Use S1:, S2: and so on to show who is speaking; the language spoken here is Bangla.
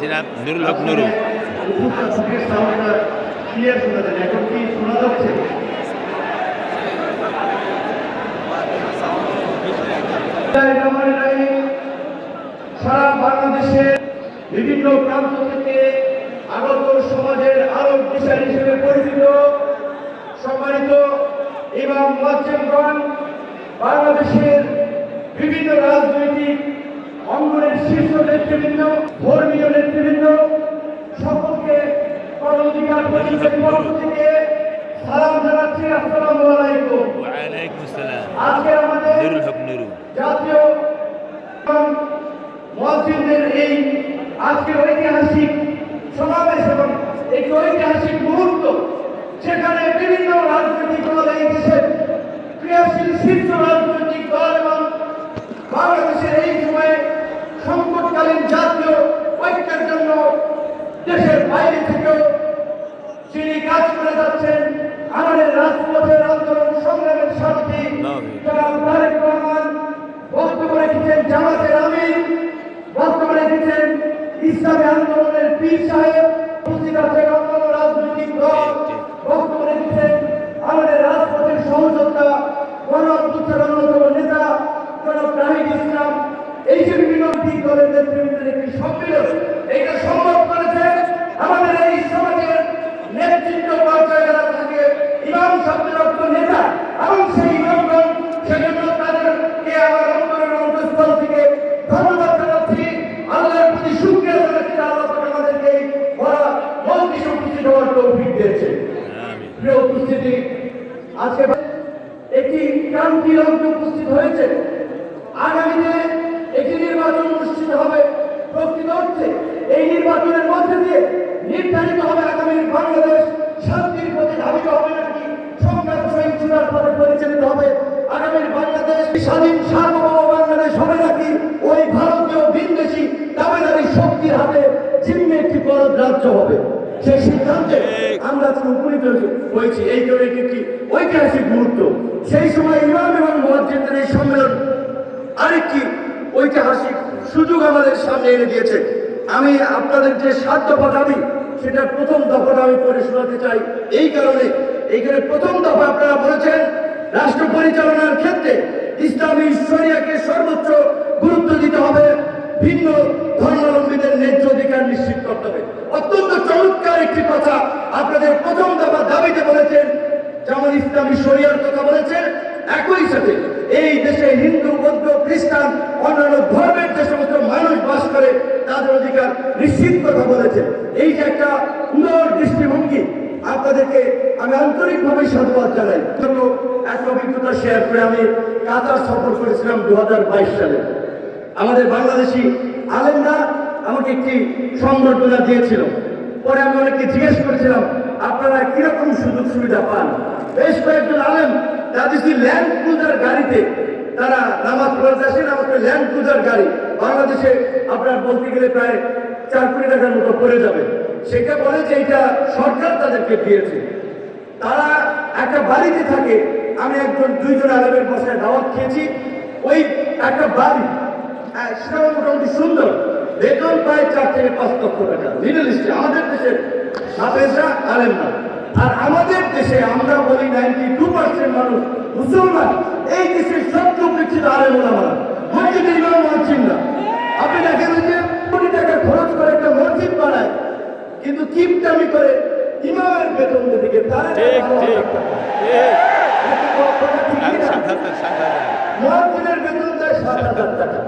S1: জনাব নুরুল হক নুরু
S2: সারা বাংলাদেশের বিভিন্ন প্রান্ত থেকে আগত সমাজের আরও বিষয় হিসেবে পরিচিত সম্মানিত এবং মজ্জেমগণ বাংলাদেশের বিভিন্ন রাজনৈতিক অঙ্গনের শীর্ষ নেতৃবৃন্দ ধর্মীয় নেতৃবৃন্দ সকলকে পরিষদের পক্ষ থেকে সালাম জানাচ্ছি। আসসালামু আলাইকুম।
S1: ওয়ালাইকুম আসসালাম।
S2: আজকে আমাদের
S1: নুরুল হক নুরু।
S2: জাতীয় মসজিদের এই আজকে ঐতিহাসিক সমাবেশ এবং একটি ঐতিহাসিক মুহূর্ত সেখানে বিভিন্ন রাজনৈতিক দল এই দেশের ক্রিয়াশীল শীর্ষ দল এবং বাংলাদেশের এই সময়ে সংকটকালীন জাতীয় ঐক্যের জন্য দেশের বাইরে থেকেও যিনি কাজ করে যাচ্ছেন আমাদের রাজপথের আন্দোলন সংগ্রামের সাথী
S1: নবী।
S2: জনাব তারেক রহমান বক্তব্য রেখেছেন জামাতের আমির বক্তব্য রেখেছেন ইসলামী আন্দোলনের পীর সাহেব। উপস্থিত আছেন অন্যান্য রাজনৈতিক দল। বর্তমানে রেখেছেন আমাদের রাজপথের সহযোদ্ধা গণ অন্যতম নেতা জনাব নাহিদ ইসলাম। এই যে বিভিন্ন দিক দলের নেতৃবৃন্দের একটি সম্মেলন এইটা সম্ভব করেছে আমাদের এই সমাজের নেতৃত্ব পর্যায়ে যারা থাকে ইমাম শব্দরক্ত নেতা এবং সেই ইমামগণ সেজন্য তাদেরকে আমার অন্তরের অন্তঃস্থল থেকে ধন্যবাদ জানাচ্ছি আল্লাহর প্রতি শুক্রিয়া জানাচ্ছি আল্লাহ পাক আমাদেরকে এই বড় মজলিসে উপস্থিত হওয়ার তৌফিক দিয়েছে। প্রিয় উপস্থিতি আজকে একটি ক্রান্তি লগ্ন উপস্থিত হয়েছে। আগামীতে একটি নির্বাচন অনুষ্ঠিত হবে। প্রকৃত অর্থে এই নির্বাচনের মধ্যে দিয়ে নির্ধারিত হবে আগামীর বাংলাদেশ শান্তির প্রতি ধাবিত হবে নাকি সংগ্রাম সহিংসতার পথে পরিচালিত হবে। আগামীর বাংলাদেশ স্বাধীন সার্বভৌম বাংলাদেশ হবে নাকি ওই ভারতীয় বিদেশি দাবিদারি শক্তির হাতে জিম্মে একটি বড় রাজ্য হবে। সেই সিদ্ধান্তে আমরা আজকে উপনীত হয়েছি এই জন্য এটি একটি ঐতিহাসিক মুহূর্ত। সেই সময় ইমাম এবং মসজিদের এই সম্মেলন আরেকটি ঐতিহাসিক সুযোগ আমাদের সামনে এনে দিয়েছে। আমি আপনাদের যে সাত দফা দাবি সেটার প্রথম দফাটা আমি পড়ে শোনাতে চাই। এই কারণে এইখানে প্রথম দফা আপনারা বলেছেন রাষ্ট্র পরিচালনার ক্ষেত্রে ইসলামী শরিয়াকে সর্বোচ্চ গুরুত্ব দিতে হবে ভিন্ন ধর্মাবলম্বীদের ন্যায্য অধিকার নিশ্চিত করতে হবে। অত্যন্ত চমৎকার একটি কথা আপনাদের প্রথম দফা দাবিতে বলেছেন, যেমন ইসলামী শরিয়ার কথা বলেছেন, একই সাথে এই দেশে হিন্দু, বৌদ্ধ, খ্রিস্টান, অন্যান্য ধর্মের যে সমস্ত মানুষ বাস করে, তাদের অধিকার নিশ্চিত কথা বলেছেন। এই যে একটা উদার দৃষ্টিভঙ্গি আপনাদেরকে আমি আন্তরিকভাবে সাধুবাদ জানাই। জন্য এক অভিজ্ঞতা শেয়ার করে আমি কাতার সফর করেছিলাম দু হাজার বাইশ সালে। আমাদের বাংলাদেশি আলেমরা আমাকে একটি সংবর্ধনা দিয়েছিল। পরে আমি অনেককে জিজ্ঞেস করেছিলাম, আপনারা কীরকম সুযোগ সুবিধা পান? বেশ কয়েকজন আলেম তাদের ল্যান্ড ক্রুজার গাড়িতে, তারা নামাজ পড়াতে আসেন আমাকে ল্যান্ড ক্রুজার গাড়ি। বাংলাদেশে আপনার বলতে গেলে প্রায় চার কোটি টাকার মতো পড়ে যাবে। সেটা বলে যে এটা সরকার তাদেরকে দিয়েছে। তারা একটা বাড়িতে থাকে, আমি একজন, দুইজন আলেমের বসায় দাওয়াত খেয়েছি। ওই একটা বাড়ি সেটাও মোটামুটি সুন্দর। বেতন প্রায় চার থেকে পাঁচ লক্ষ টাকা। মিডল ইস্টে আমাদের দেশের হাফেজরা আলেমরা আর আমাদের দেশে আমরা বলি নাইনটি টু পার্সেন্ট মানুষ মুসলমান। এই দেশের সবচেয়ে উপেক্ষিত আলেম ওলামারা মসজিদে ইমাম মসজিদ না। আপনি দেখেন যে কোটি টাকা খরচ করে একটা মসজিদ বানায়। কিন্তু কিপটামি করে ইমামের বেতন দিকে তারা
S1: ঠিক ঠিক
S2: মহাপুরের বেতন দেয় সাত হাজার টাকা।